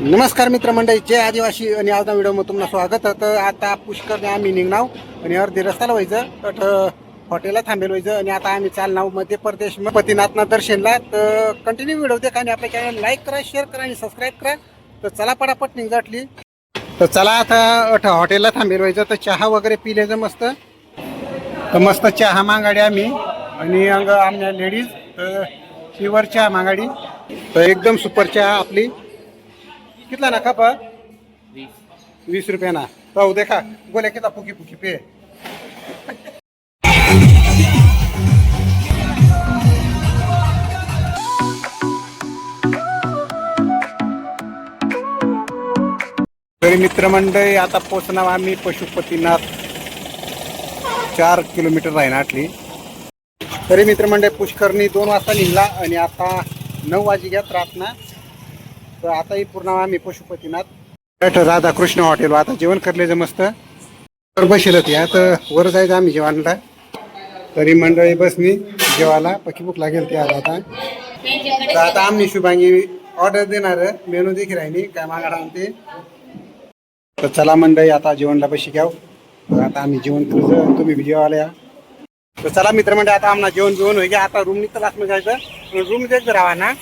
नमस्कार मित्र मंडळी जय आदिवासी आणि आज व्हिडिओमध्ये तुम्हाला स्वागत. तर आता पुष्करने आम्ही निघणार आणि अर्धी रस्त्याला व्हायचं तर हॉटेलला थांबेल व्हायचं आणि आता आम्ही चालणार मध्य प्रदेश पतीनाथना दर्शनला. तर कंटिन्यू व्हिडिओ देखा आणि आपल्या चॅनल लाईक करा शेअर करा आणि सबस्क्राईब करा. तर चला पटापट निघाटली. तर चला आता अठ हॉटेलला थांबेल व्हायचं. तर चहा वगैरे पिल्याचं मस्त. तर मस्त चहा मागाडी आम्ही आणि अंग आमच्या लेडीज तर प्युअर चहा मागाडी. तर एकदम सुपर चहा आपली. कितला ना खापा वीस. रुपया ना. पाहू देखा. बोले किती फुकी फुकी पे. तरी मित्रमंडळी आता पोचणार आम्ही पशुपतीनाथ. चार किलोमीटर राहीना आटली तरी मित्रमंडळ पुष्करनी दोन वाजता निघला आणि आता नऊ वाजी घ्या रातना तर आताही पूर्ण आम्ही पशुपतीनाथ. राधा राधाकृष्ण हॉटेल आता जेवण करले मस्त. तर बसेल या आता वर जायचं आम्ही जेवणला तरी मंडळी बसनी जेवायला. पकी लागेल ते आता आता. तर आता आम्ही शुभांगी ऑर्डर देणार. मेनू देखील राहिली काय मागणार आणते. तर चला मंडळी आता जेवणला बशी घ्याव. तर आता आम्ही जेवण करू तुम्ही जेवायला या. तर चला मित्र मंडळी आता आम्हाला जेवण जेवण होईल. आता रूम निघतं आतमध्ये जायचं. रूम देत राहा ना.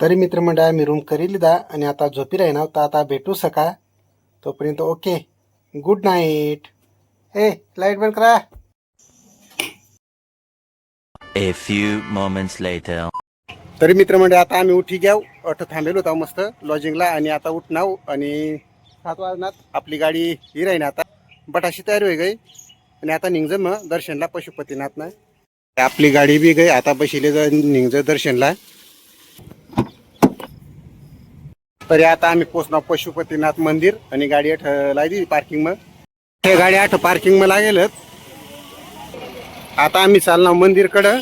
तरी मित्रमंडळ आम्ही रूम करील दा आणि आता झोपी राही ना तर आता भेटू सका? तोपर्यंत ओके गुड नाईट ए लाइट बंद करा. A few moments later. तरी मित्रमंडळ आता आम्ही उठी घ्याव. अठ थांबेलो होता मस्त. लॉजिंगला आणि आता उठणाव. आणि सात वाजनात आपली गाडी ही राहीन आता. बटाशी तयार होई गई. आणि आता निघज मग दर्शनला पशुपतीनाथ ना आपली गाडी बी गई. आता बशिले ज निघज दर्शनला. तरी आता आम्ही पोचणार पशुपतीनाथ मंदिर आणि गाडी आठ लागली पार्किंग मग. हे गाडी आठ पार्किंग मग लागेलच. आता आम्ही चालणार मंदिरकडं.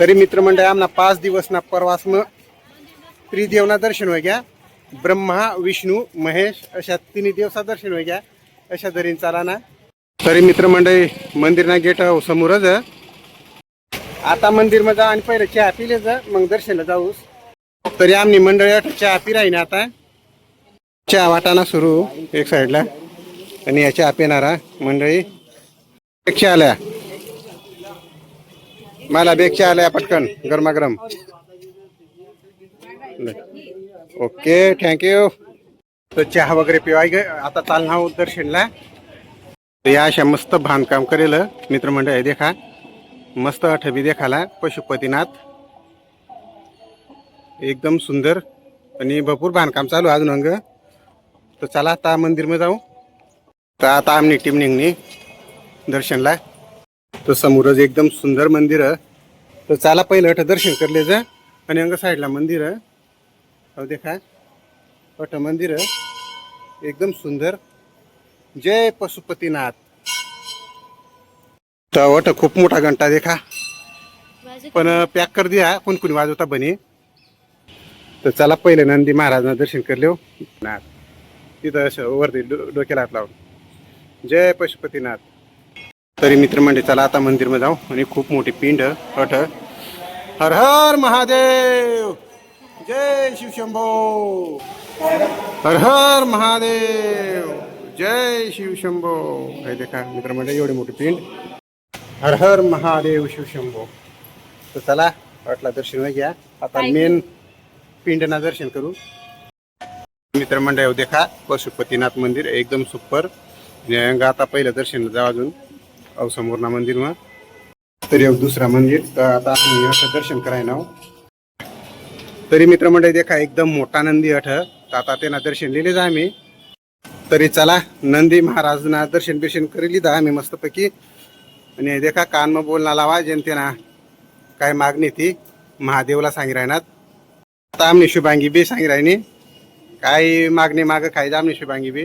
तरी मित्रमंडळ आमना पाच दिवस ना प्रवास मग. त्रिदेवना दर्शन होय घ्या. ब्रह्मा विष्णू महेश अशा तिन्ही दिवसा दर्शन होय घ्या. अशा दरीन चाला ना तरी मित्रमंडळी मंदिरना गेट समोरच आता मंदिरमध्ये जा आणि पहिले चहा पिले जा मग दर्शनला जाऊस. तरी आम्ही मंडळी चहा पी राही ना आता. चहा वाटाणा सुरू एक साईडला. आणि या चहा पिणारा मंडळी. बेगच्या आल्या. मला बेग चहा आल्या पटकन गरमागरम. ओके थँक्यू तर चहा वगैरे पिवाय गे आता चालना दर्शनला. तर या अशा मस्त बांधकाम करेल मित्रमंडळ आहे देखा. मस्त आठवी देखाला पशुपतीनाथ. एकदम सुंदर आणि भरपूर बांधकाम चालू अजून अंग तर चला आता मंदिरमध्ये जाऊ. तर आता आमनी टीम निघणी दर्शनला. तर समोरच एकदम सुंदर मंदिर आहे. तर चला पहिलं अठ दर्शन करले जा आणि अंग साईडला मंदिर अहो देखा. अठ मंदिर एकदम सुंदर. जय पशुपतीनाथ. तर अठ खूप मोठा घंटा देखा. पण पॅक कर द्या. कोण कोणी वाजवता बनी. तर चला पहिले नंदी महाराजांना दर्शन करले हो नाथ. तिथं असं वरती डोक्याला हात लावून. जय पशुपतीनाथ. तरी मित्रमंडळी चला आता मंदिरमध्ये जाऊ. आणि खूप मोठी पिंड अठ हर हर महादेव. जय शिवशंभो हर हर महादेव. जय शिवशंभो हे देखा मित्रमंडळी एवढी मोठी पिंड. हर हर महादेव शिवशंभो तर चला वाटला दर्शन घ्या. आता मेन पिंडना दर्शन करू. मित्रमंडळ देखा. पशुपतीनाथ मंदिर एकदम सुपर. आता पहिलं दर्शन जाऊ अजून. अव समोरना मंदिर मग. तरी एक दुसरा मंदिर. तर आता आम्ही असं दर्शन करायला हो तरी मित्रमंडळी देखा एकदम मोठा नंदी अठ तर आता त्यांना दर्शन लिहिले जा आम्ही. तरी चला नंदी महाराजना दर्शन बिर्शन करेली जा आम्ही मस्तपैकी. आणि देखा कान मग बोलना लावा जनतेना. काय मागणी ती? महादेवला सांगी राहणार आता आमनी शुभांगी बी सांगी राहिनी. काही मागणी माग खायचं आमनी शुभांगी बी.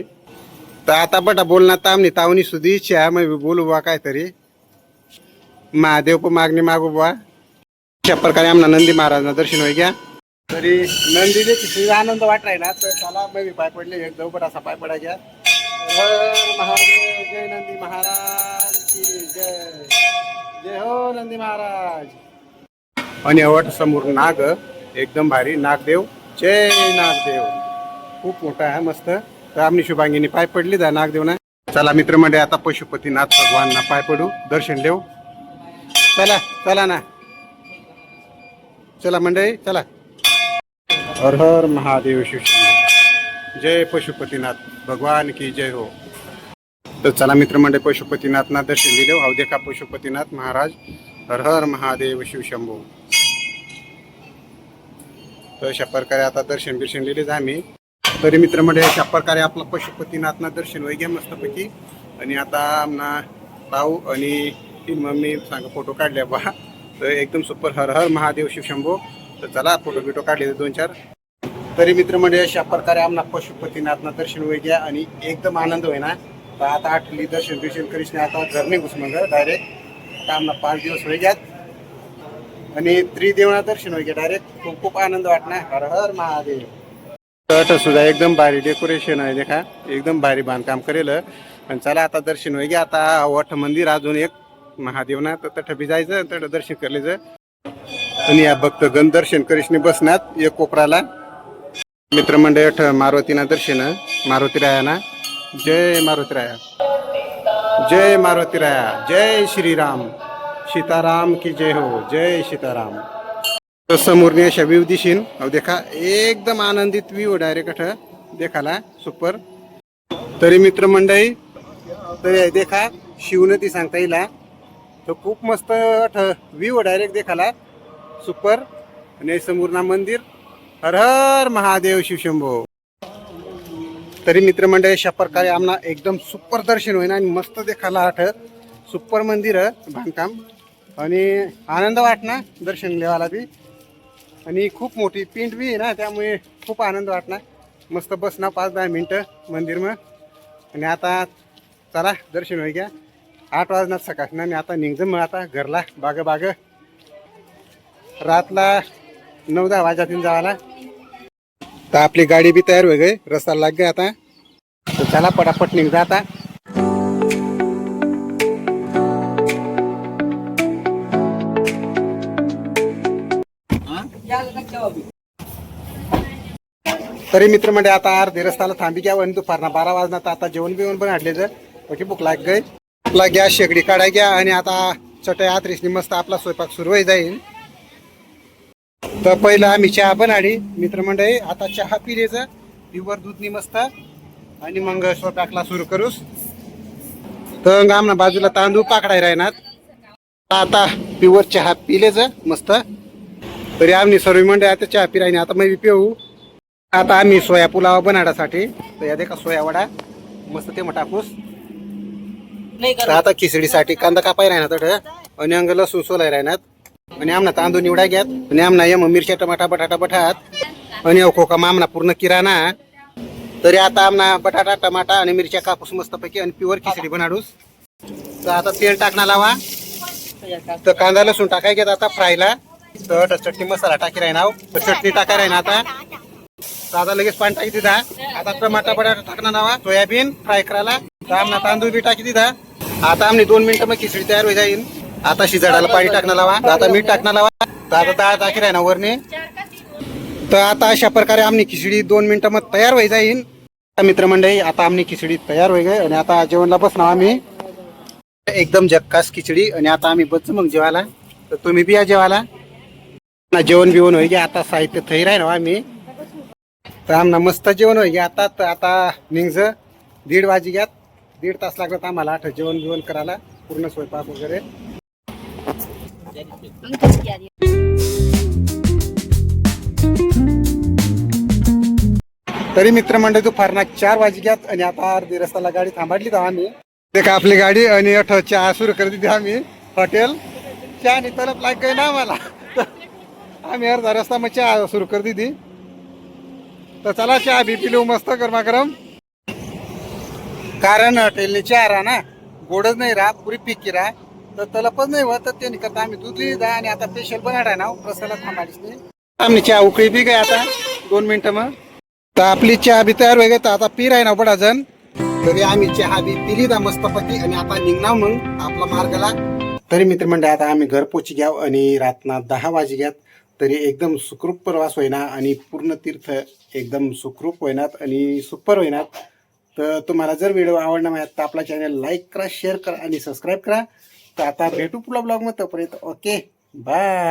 तर आता बटा बोलणार तर आमनी तावणी सुधी इच्छा मग बोलू बा काहीतरी. महादेव पण मागणी मागू बा अशा प्रकारे आमना नंदी महाराजना दर्शन होई घ्या. तरी नंदी देखील आनंद वाट राहिला तर त्याला मग पाय पडले एक जाऊ असा पाय पडा घ्या. महादेव जय नंदी महाराज की जय. जय हो नंदी महाराज. आणि अवट समोर नाग. एकदम भारी. नागदेव. जय नागदेव. खूप मोठा आहे मस्त. तर आम्ही शुभांगीने पाय पडली. दा नागदेवना. चला मित्रमंडळी आता पशुपतीनाथ भगवानना पाय पडू. दर्शन देऊ. चला चला ना. चला मंडळी चला. हर हर महादेव शिव जय पशुपतीनाथ. भगवान की जय हो. तर चला मित्रमंडळी पशुपतीनाथना दर्शन दिले. अहो देखा पशुपतीनाथ महाराज. हर हर महादेव शिव शंभू. तर अशा प्रकारे आता दर्शन बिर्शन दिलेच आम्ही. तरी मित्रमंडळी अशा प्रकारे आपला पशुपतीनाथना दर्शन वय घ्या मस्तपैकी. आणि आता आमना भाऊ आणि ती मम्मी सांग फोटो काढले बा. तर एकदम सुपर हर हर महादेव शिव शंभू. तर चला फोटो बिटो काढले दोन चार. तरी मित्रमंडळी अशा प्रकारे आम्हाला पशुपतीनाथना दर्शन वय घ्या आणि एकदम आनंद होईना. तर आता आठली दर्शन बिर्शन करीस नाही आता घर नाही घुस मग डायरेक्ट आता आम्हाला पाच दिवस होई घ्यात. आणि त्रिदेवना दर्शन होई डायरेक्ट खूप खूप आनंद वाटणार. हर हर महादेव. तट सुद्धा एकदम भारी डेकोरेशन आहे देखा. एकदम भारी बांधकाम करेल. आणि चला आता दर्शन होई आता वठ मंदिर अजून एक महादेव ना तर तठ बी जायचं तट दर्शन करलेचं आणि या भक्त गण दर्शन करिष्णी बसण्यात एक कोपराला मित्रमंडळ अठ मारुतीना दर्शन. मारुतीरायाना. जय मारुतीराया. जय मारुती राया जय श्रीराम. सीताराम की जय हो जय सीताराम। समोरने अशा व्यू दिशीन। अहो देखा एकदम आनंदित व्ह्यू डायरेक्ट अठ देखाला सुपर तरी मित्रमंडळी तरी देखा देखा शिवनती सांगता येईल तो तर खूप मस्त अठ व्ह्यू डायरेक्ट देखाला सुपर आणि समोरना मंदिर हर हर महादेव शिवशंभो। तरी मित्रमंडळी अशा प्रकारे आम्हाला एकदम सुपर दर्शन होईना आणि मस्त देखाला आठ सुपर मंदिर बांधकाम। आणि आनंद वाटणार दर्शन देवाला बी. आणि खूप मोठी पिंड बी आहे ना त्यामुळे खूप आनंद वाटणार मस्त बसना पाच दहा मिनटं मंदिर मग. आणि आता चला दर्शन होई घ्या. आठ वाजणार सकाळ. आणि आता निघजं मग आता घरला बाग बाग. रातला नऊ दहा वाजातून जावाला. तर आपली गाडी बी तयार होई गई रस्ता लाग गया आता. तर चला पटापट निघजा आता. तरी मित्र म्हणजे आता अर्धे रस्त्याला थांबी घ्या आणि दुपारना बारा वाजना तर आता जेवण बिवण पण हाडले जर ओके भूक लाग गई. आपला गॅस शेगडी काढाय घ्या आणि आता चटई आत्रिसनी मस्त आपला स्वयंपाक सुरू होई जाईल. तर पहिलं आम्ही चहा पण आली मित्रमंडळी आता चहा पिलेचं पिवर दूधनी मस्त. आणि मग स्वयंपाकला सुरू करूस. तर आमना बाजूला तांदूळ पाकडाय राहणार. आता पिवर चहा पिलेच मस्त. तरी आम्ही सर्व मंडळी आता चहा पिरायने आता मी पिऊ. आता आम्ही सोया पुलावा बनाडासाठी तर या देखा सोया वडा मस्त ते मग टाकूस तर आता खिचडीसाठी कांदा कापाय राहणार तर आणि अंग लसूण सोलाय राहणार आणि आमना तांदूळ निवडा घ्यात आणि आमना यम मिरच्या टमाटा बटाटा बटाट. आणि खोका आमना पूर्ण किराणा. तरी आता आमना बटाटा टमाटा आणि मिरच्या कापूस मस्तपैकी आणि प्युअर खिचडी बनाडूस. तर आता तेल टाकणार लावा. तर कांदा लसूण टाकाय घेत आता फ्रायला. तर चटणी मसाला टाकी राहणार तर चटणी टाकाय राहणार आता. दादा लगेच पाणी टाकी दिदा आता टमाटा बटाटा टाकणार नावा सोयाबीन फ्राय करायला. तर आमना तांदूळ बी टाकी दिदा आता आम्ही दोन मिनिटं मग खिचडी तयार होई जाईल आता शिजाडाला पाणी टाकणार लावा दादा मीठ टाकणार लावा दादा दाळ डाळ टाकी राहणार वरने. तर आता अशा प्रकारे आमनी खिचडी दोन मिनिटं मग तयार होई जाईल मित्रमंडळी आता आमनी खिचडी तयार होई गई आणि आता जेवणला बसणार आम्ही. एकदम जक्कास खिचडी. आणि आता आम्ही बस मग जेवायला. तर तुम्ही बी या जेवायला. जेवण बिवण होई गे आता साहित्य थैर आहे ना आम्ही. तर आमना मस्त जेवण होई आता तर आता निघज दीड वाजी घ्यात दीड तास लागत आम्हाला आठ जेवण बिवण करायला. पूर्ण स्वयंपाक वगैरे. तरी मित्रमंडळ दुपारना चार वाजी घ्यात आणि आता अर्धी रस्त्याला गाडी थांबाडली तर आम्ही. ते का आपली गाडी आणि अठ चहा सुरू करत आम्ही. हॉटेल. चहा आणि तलप लाग ना आम्हाला. आम्ही अर्धा रस्ता मग चहा सुरू कर दिली. तर चला चहा बी पिलू मस्त गरमागरम. कारण हॉटेलने चहा राहा ना गोडच नाही राहा पुरी पिकी राहा तर तलपच नाही होत तर ते करता आम्ही दूध लिहिदा आणि आता स्पेशल बनाडा ना प्रसाला थांबायच नाही. आम्ही चहा उकळी पी गई आता दोन मिनिटं मग. तर आपली चहा बी तयार वगैरे तर आता पी राही ना बडा जण तरी आम्ही चहा बी पिली दा मस्तपैकी आणि आता निघणार मग आपला मार्गाला. तरी मित्रमंडळ आता आम्ही घर पोच घ्याव आणि रातना दहा वाजे घ्यात. तरी एकदम सुखरूप प्रवास होईना आणि पूर्ण तीर्थ एकदम सुखरूप होईनात आणि सुपर होईनात. तर तुम्हाला जर व्हिडिओ आवडला माहिती तर आपला चॅनल लाईक करा शेअर करा आणि सबस्क्राईब करा. तर आता भेटू पुढल्या ब्लॉगमध्ये तोपर्यंत ओके बाय